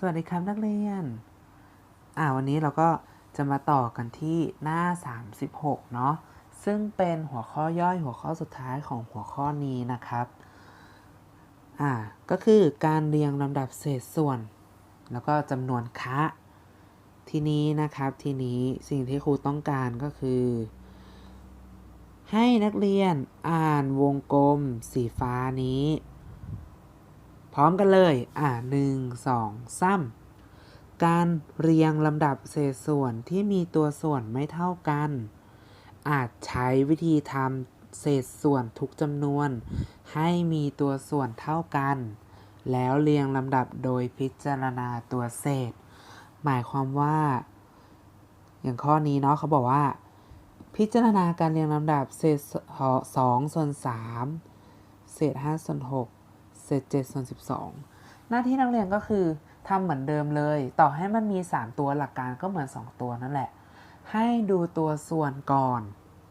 สวัสดีครับนักเรียน อ่าวันนี้เราก็จะมาต่อกันที่หน้า 36 เนาะ ซึ่งเป็นหัวข้อย่อยหัวข้อสุดท้ายของหัวข้อนี้นะครับ อ่า ก็คือการเรียงลำดับเศษส่วน แล้วก็จำนวนคะทีนี้นะครับทีนี้สิ่งที่ครูต้องการก็คือ ให้นักเรียนอ่านวงกลมสีฟ้านี้ ร้อมกันเลย อ่าหนึ่งสองสามการเรียงลำดับเศษส่วนที่มีตัวส่วนไม่เท่ากัน อาจใช้วิธีทำเศษส่วนทุกจำนวน ให้มีตัวส่วนเท่ากัน แล้วเรียงลำดับโดยพิจารณาตัวเศษ หมายความว่า อย่างข้อนี้เนาะเขาบอกว่า พิจารณาการเรียงลำดับเศษสองส่วนสามเศษห้าส่วนหก เศษเจ็ดส่วนสิบสองหน้าที่นักเรียนก็คือทำเหมือนเดิมเลย ต่อให้มันมี 3 ตัวหลักการก็เหมือน 2 ตัวนั่นแหละ ให้ดูตัวส่วนก่อน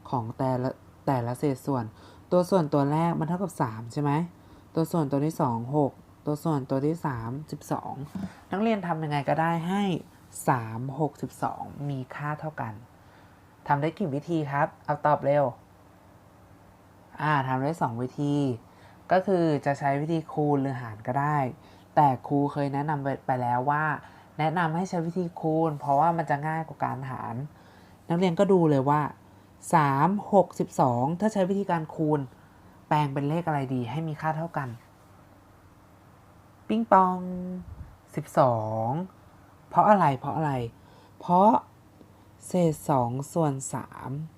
ของแต่ละแต่ละเศษส่วน ตัวส่วนตัวแรกมันเท่ากับ 3 ใช่ไหม ตัวส่วนตัวที่ 2 6 ตัวส่วนตัวที่ 3 12 นักเรียนทำยังไงก็ได้ให้ 3 6 12 มีค่าเท่ากันทำได้กี่วิธีครับ เอาตอบเร็ว อ่าทำได้ 2 วิธี ก็คือจะใช้วิธีคูณหรือหารก็ได้ แต่ครูเคยแนะนำไปแล้วว่า แนะนำให้ใช้วิธีคูณ เพราะว่ามันจะง่ายกว่าการหาร นักเรียนก็ดูเลยว่า 3 6 12 ถ้าใช้วิธีการคูณ แปลงเป็นเลขอะไรดีให้มีค่าเท่ากัน ปิ้งปอง 12 เพราะอะไรเพราะอะไร เพราะเศษ 2 ส่วน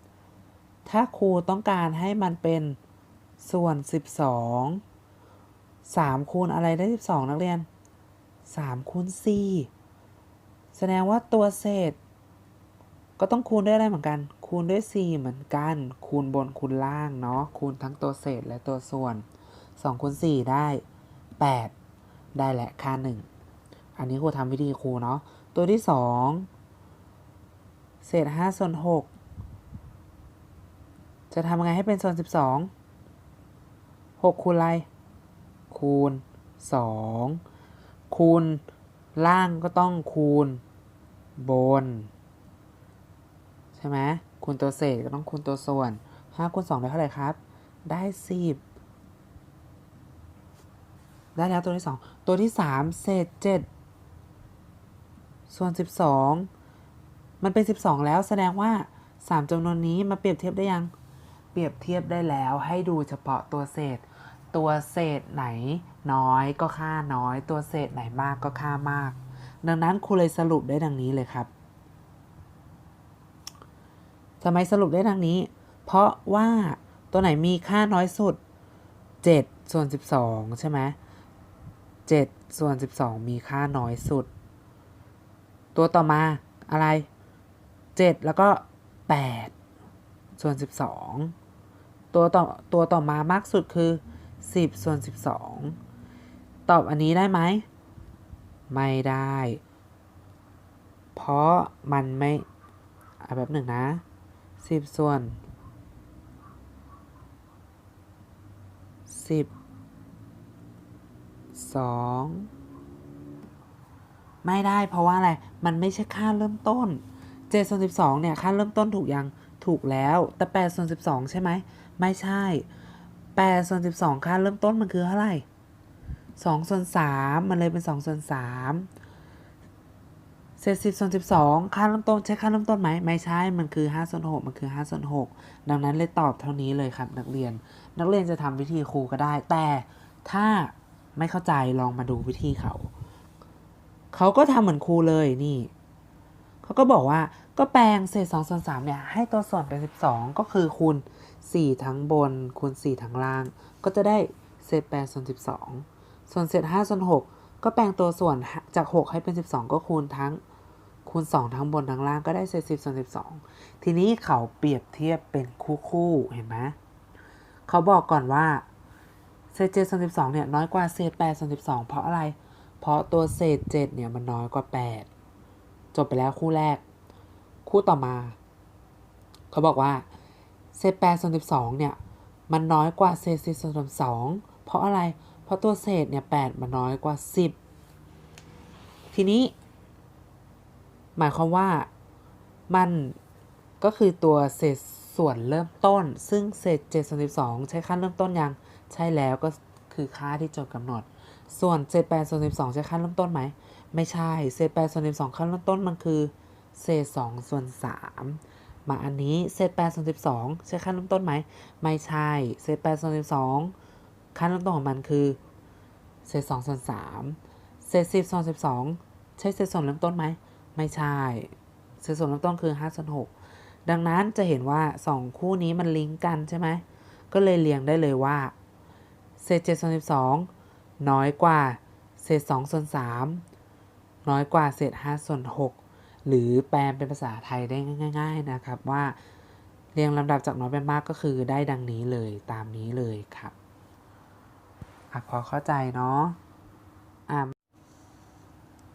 3 ถ้าครูต้องการให้มันเป็น ส่วน 12 3คูณอะไรได้ 12 นักเรียน 3คูณ4แสดงว่าตัวเศษ ก็ต้องคูณด้วยอะไรเหมือนกัน คูณด้วย 4 เหมือนกัน คูณบนคูณล่างเนาะ คูณทั้งตัวเศษและตัวส่วน 2คูณ4ได้ 8 ได้แหละค่า 1 อันนี้ครูทำวิธีครูเนาะ ตัวที่ 2 เศษ5ส่วน6จะทำยังไงให้เป็นส่วน 12 6 คูณอะไร คูณ 2 คูณล่างก็ต้องคูณบน ใช่ไหมคูณตัวเศษก็ต้องคูณตัวส่วน 5 คูณ 2 ได้เท่าไหร่ครับ ได้ 10 ได้แล้วตัวที่ 2 ตัวที่ 3 เศษ 7 ส่วน 12 มันเป็น 12 แล้วแสดงว่า 3จำนวนนี้มาเปรียบเทียบได้ยัง เปรียบเทียบได้แล้วให้ดูเฉพาะตัวเศษ ตัวเศษไหนน้อยก็ค่าน้อย ตัวเศษไหนมากก็ค่ามาก ดังนั้นครูเลยสรุปได้ดังนี้เลยครับทำไมสรุปได้ดังนี้ เพราะว่าตัวไหนมีค่าน้อยสุด 7 ส่วน 12 ใช่ไหม7ส่วน 12 มีค่าน้อยสุด ตัวต่อมาอะไร 7 แล้วก็ 8 ส่วน 12 ตัวต่อตัวต่อมามากสุดคือ 10 ส่วน 12 ตอบอันนี้ได้ไหม ไม่ได้ เพราะมันไม่เอาแบบหนึ่งนะ 10 ส่วน 10 2 ไม่ได้เพราะว่าอะไร มันไม่ใช่ค่าเริ่มต้น7ส่วน12เนี่ยค่าเริ่มต้นถูกยังถูกแล้ว แต่8ส่วน12 ใช่ไหม ไม่ใช่ 8ส่วน12 ค่าเริ่มต้นมันคือเท่าไหร่2ส่วน3มันเลยเป็น 2 ส่วน3เศษ10ส่วน12 ค่าเริ่มต้นใช่ค่าเริ่มต้นไหมไม่ใช่ มันคือ5ส่วน6มันคือ5ส่วน6ดังนั้นเลยตอบเท่านี้เลยครับนักเรียน นักเรียนจะทำวิธีครูก็ได้ แต่ถ้าไม่เข้าใจลองมาดูวิธีเขา เขาก็ทำเหมือนครูเลยนี่ เขาก็บอกว่าก็แปลงเศษ2ส่วน3เนี่ยให้ตัวส่วนเป็น12ก็คือคูณ4ทั้งบนคูณ4ทั้งล่าง ก็จะได้เศษ8ส่วน12ส่วนเศษ5ส่วน6ก็แปลงตัวส่วนจาก6ให้เป็น12ก็คูณทั้งคูณ 2 ทั้งบนทั้งล่างก็ได้เศษ10ส่วน12ทีนี้เขาเปรียบเทียบเป็นคู่คู่เห็นไหมเขาบอกก่อนว่าเศษ7ส่วน12เนี่ยน้อยกว่าเศษ8ส่วน12เพราะอะไร เพราะตัวเศษ7เนี่ยมันน้อยกว่า8 จบไปแล้วคู่แรก คู่ต่อมา เขาบอกว่าเศษ8ส่วน12เนี่ย มันน้อยกว่าเศษ10ส่วน12เพราะอะไร เพราะตัวเศษเนี่ย8มันน้อยกว่า10ทีทีนี้ หมายความว่ามันก็คือตัวเศษส่วนเริ่มต้น ซึ่งเศษ7ส่วน12ใช้ค่าเริ่มต้นยังใช่แล้วก็คือค่าที่โจทย์กำหนด ส่วนเศษ8ส่วน12ใช้ค่าเริ่มต้นไหม ไม่ใช่ เศษ8ส่วน12ค่าเริ่มต้นมันคือเศษ2ส่วน3มาอันนี้เศษ8ส่วน12ใช้ค่าเริ่มต้นไหม ไม่ใช่ เศษ8ส่วน12ค่าเริ่มต้นของมันคือ เศษ2ส่วน3เศษ10ส่วน12ใช่เศษส่วนเริ่มต้นไหม ไม่ใช่ เศษส่วนเริ่มต้นคือ5ส่วน6ดังนั้นจะเห็นว่า2คู่นี้มันลิงก์กันใช่ไหม ก็เลยเรียงได้เลยว่า เศษ7ส่วน12น้อยกว่า เศษ2ส่วน3 น้อยกว่าเศษ5ส่วน6หรือแปลเป็นภาษาไทยได้ง่าย ๆนะครับว่าเรียงลำดับจากน้อยไปมากก็คือได้ดังนี้เลยตามนี้เลยครับอะพอเข้าใจเนาะอะ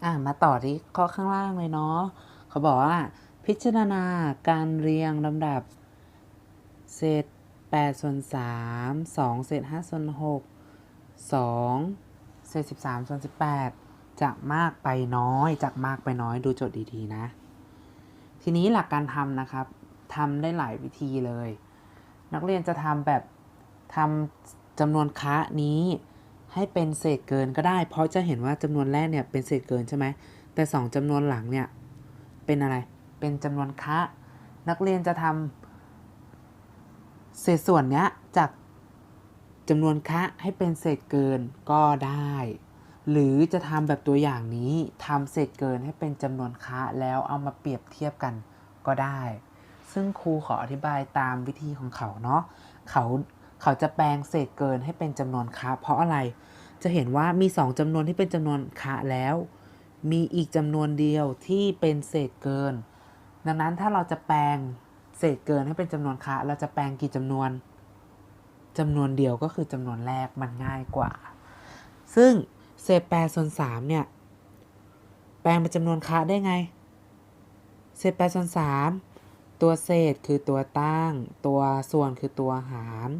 อะมาต่อที่ข้อข้างล่างเลยเนาะเขาบอกว่า พิจารณาการเรียงลำดับ เศษ8ส่วน3 2เศษ5ส่วน6 2เศษ13ส่วน18 จะมากไปน้อย จากมากไปน้อยดูโจทย์ดีๆนะ ทีนี้หลักการทำนะครับทำได้หลายวิธีเลย นักเรียนจะทำแบบทำจำนวนคะนี้ให้เป็นเศษเกินก็ได้ เพราะจะเห็นว่าจำนวนแรกเนี่ยเป็นเศษเกินใช่ไหมแต่ 2จำนวนหลังเนี่ยเป็นอะไร เป็นจำนวนคะนักเรียนจะทำเศษส่วนเนี้ยจากจำนวนคะให้เป็นเศษเกินก็ได้ หรือจะทำแบบตัวอย่างนี้ทำเศษเกินให้เป็นจำนวนคะแล้วเอามาเปรียบเทียบกันก็ได้ ซึ่งครูขออธิบายตามวิธีของเขาเนาะเขาเขาจะแปลงเศษเกินให้เป็นจำนวนคะเพราะอะไรจะเห็นว่ามี 2จำนวนที่เป็นจำนวนคะแล้ว มีอีกจำนวนเดียวที่เป็นเศษเกิน ดังนั้นถ้าเราจะแปลงเศษเกินให้เป็นจำนวนคะเราจะแปลงกี่จำนวนจำนวนเดียวก็คือจำนวนแรกมันง่ายกว่า ซึ่ง เศษ8ส่วน3เนี่ย แปลงเป็นจำนวนคะได้ไง เศษ8ส่วน3ตัวเศษคือตัวตั้ง ตัวส่วนคือตัวหาร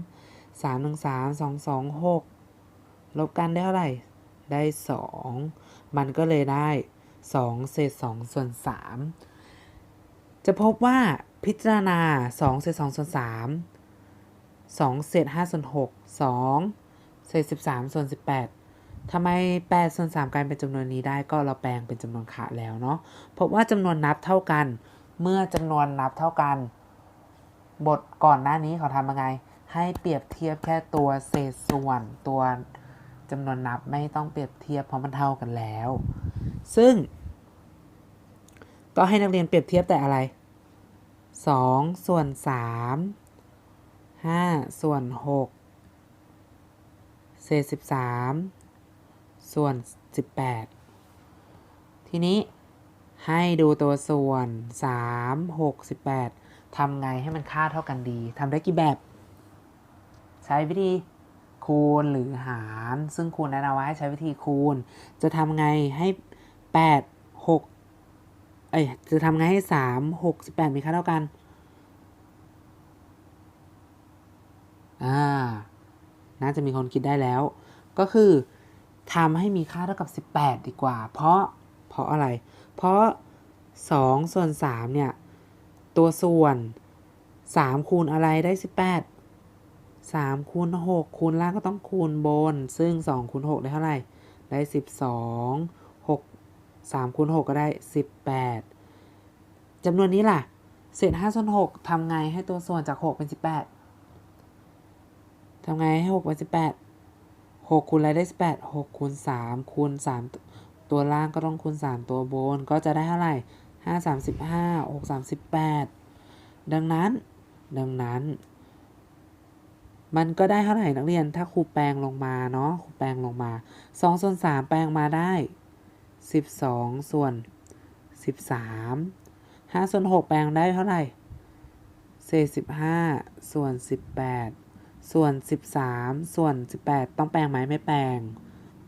3 1 3 2 2 6ลบกันได้เท่าไหร่ ได้2มันก็เลยได้2เศษ2ส่วน3จะพบว่าพิจารณา2เศษ2ส่วน3 2เศษ5ส่วน6 2เศษ13ส่วน18 ทำไม8ส่วน3กลายเป็นจำนวนนี้ได้ก็เราแปลงเป็นจำนวนคะแล้วเนาะพบว่าจำนวนนับเท่ากัน เมื่อจำนวนนับเท่ากัน บทก่อนหน้านี้เขาทำยังไง ให้เปรียบเทียบแค่ตัวเศษส่วนตัวจำนวนนับไม่ต้องเปรียบเทียบเพราะมันเท่ากันแล้ว ซึ่ง ก็ให้นักเรียนเปรียบเทียบแต่อะไร 2 ส่วน 3 5 ส่วน 6 เศษ 13 ส่วน 18 ทีนี้ให้ดูตัวส่วน 3 6 18ทำไงให้มันค่าเท่ากันดีทำได้กี่แบบ ใช้วิธีคูณหรือหาร ซึ่งครูแนะนำว่าให้ใช้วิธีคูณ จะทำไงให้ 8 6 เอ้ย จะทำไงให้ 3 6 18 มีค่าเท่ากัน อ่า น่าจะมีคนคิดได้แล้ว ก็คือ ทำให้มีค่าเท่ากับ 18 ดีกว่า เพราะ เพราะอะไร เพราะ 2 ส่วน 3 เนี่ย ตัวส่วน 3 คูณอะไรได้ 18 3 คูณ 6 คูณล่างก็ต้องคูณบน ซึ่ง 2 คูณ 6 ได้เท่าไหร่ ได้ 12 6 3คูณ 6 ก็ได้ 18จำนวนนี้ล่ะ เศษ5ส่วน6ทำไงให้ตัวส่วนจาก 6 เป็น 18ทำไงให้ 6 เป็น 18 6คูณอะไรได้18 6คูณ3คูณ3 ตัวล่างก็ต้องคูณ 3 ตัวบน ก็จะได้เท่าไหร่5 35 6 38 ดังนั้น ดังนั้น มันก็ได้เท่าไหร่นักเรียนถ้าครูแปลงลงมาเนาะครูแปลงลงมา2ส่วน3แปลงมาได้ 12 ส่วน 13 5ส่วน6แปลงได้เท่าไหร่เศษ15ส่วน 18 ส่วน 13 ส่วน 18 ต้องแปลงไหมไม่แปลง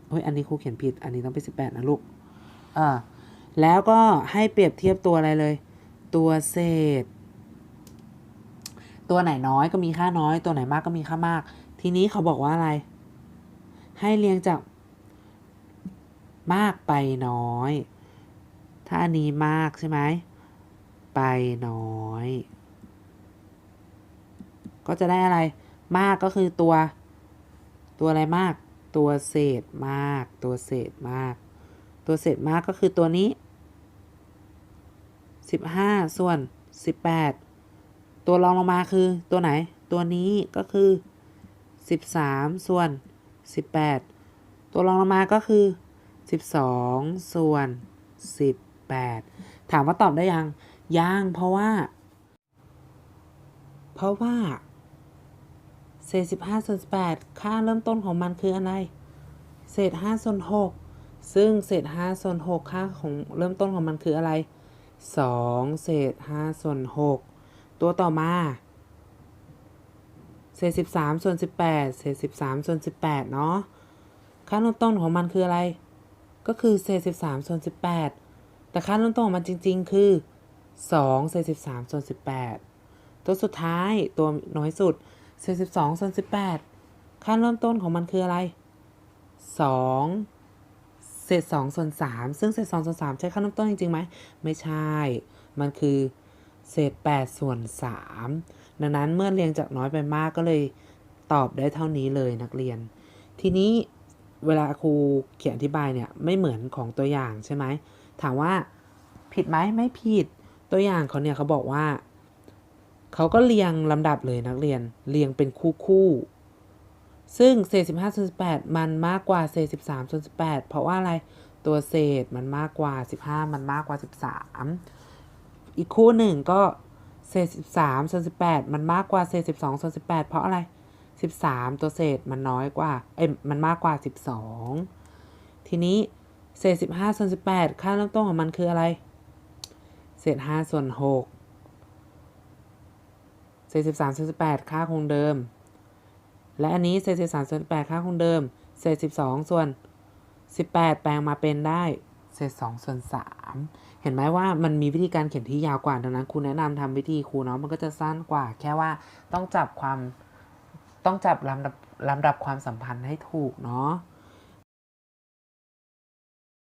เฮ้ยอันนี้ครูเขียนผิด อันนี้ต้องเป็น 18 นะลูกอ่าแล้วก็ให้เปรียบเทียบตัวอะไรเลย ตัวเศษ ตัวไหนน้อยก็มีค่าน้อย ตัวไหนมากก็มีค่ามาก ทีนี้เขาบอกว่าอะไร ให้เรียงจากมากไปน้อย ถ้าอันนี้มากใช่ไหม ไปน้อย ก็จะได้อะไร มากก็คือตัว ตัวอะไรมาก ตัวเศษมาก ตัวเศษมาก ตัวเศษมากก็คือตัวนี้ 15 ส่วน 18 ตัวรองลงมาคือตัวไหน ตัวนี้ก็คือ 13 ส่วน 18 ตัวรองลงมาก็คือ 12 ส่วน 18 ถามว่าตอบได้ยัง ยัง เพราะว่า เพราะว่า เศษ15ส่วน18ค่าเริ่มต้นของมันคืออะไร เศษ5ส่วน6ซึ่งเศษ5ส่วน6ค่าของเริ่มต้นของมันคืออะไร2เศษ5ส่วน6ตัวต่อมา เศษ13ส่วน18เศษ13ส่วน18เนาะ ค่าเริ่มต้นของมันคืออะไร ก็คือเศษ13ส่วน18แต่ค่าเริ่มต้นของมันจริง ๆ คือ2เศษ13ส่วน18ตัวสุดท้ายตัวน้อยสุด เศษ12ส่วน18 ค่าเริ่มต้นของมันคืออะไร 2 เศษ2ส่วน3ซึ่งเศษ2ส่วน3ใช้ค่าเริ่มต้นจริงๆไหม ไม่ใช่ มันคือเศษ8ส่วน3ดังนั้นเมื่อเรียงจากน้อยไปมากก็เลยตอบได้เท่านี้เลยนักเรียน ทีนี้เวลาครูเขียนอธิบายเนี่ยไม่เหมือนของตัวอย่างใช่ไหม ถามว่าผิดไหมไม่ผิดตัวอย่างเขาเนี่ยเขาบอกว่า เขาก็เรียงลำดับเลยนักเรียนเรียงเป็นคู่คู่ซึ่งเศษ 15ส่วน18 มันมากกว่าเศษ 13ส่วน18 เพราะว่าอะไรตัวเศษมันมากกว่า 15 มันมากกว่า 13 อีกคู่หนึ่งก็เศษ 13ส่วน18 มันมากกว่าเศษ 12ส่วน18 เพราะอะไร 13 ตัวเศษมันน้อยกว่าเอ้ยมันมากกว่า 12 ทีนี้เศษ 15ส่วน18 ค่าเริ่มต้นของมันคืออะไร เศษ 5 ส่วน 6 เศษ13ส่วน18 ค่าคงเดิม และอันนี้เศษ13ส่วน8ค่าคงเดิม เศษ12 ส่วน 18 แปลงมาเป็นได้ เศษ2ส่วน3เห็นไหมว่ามันมีวิธีการเขียนที่ยาวกว่าดังนั้นครูแนะนำทำวิธีครูเนาะมันก็จะสั้นกว่า แค่ว่าต้องจับความต้องจับลำดับลำดับความสัมพันธ์ให้ถูกเนาะ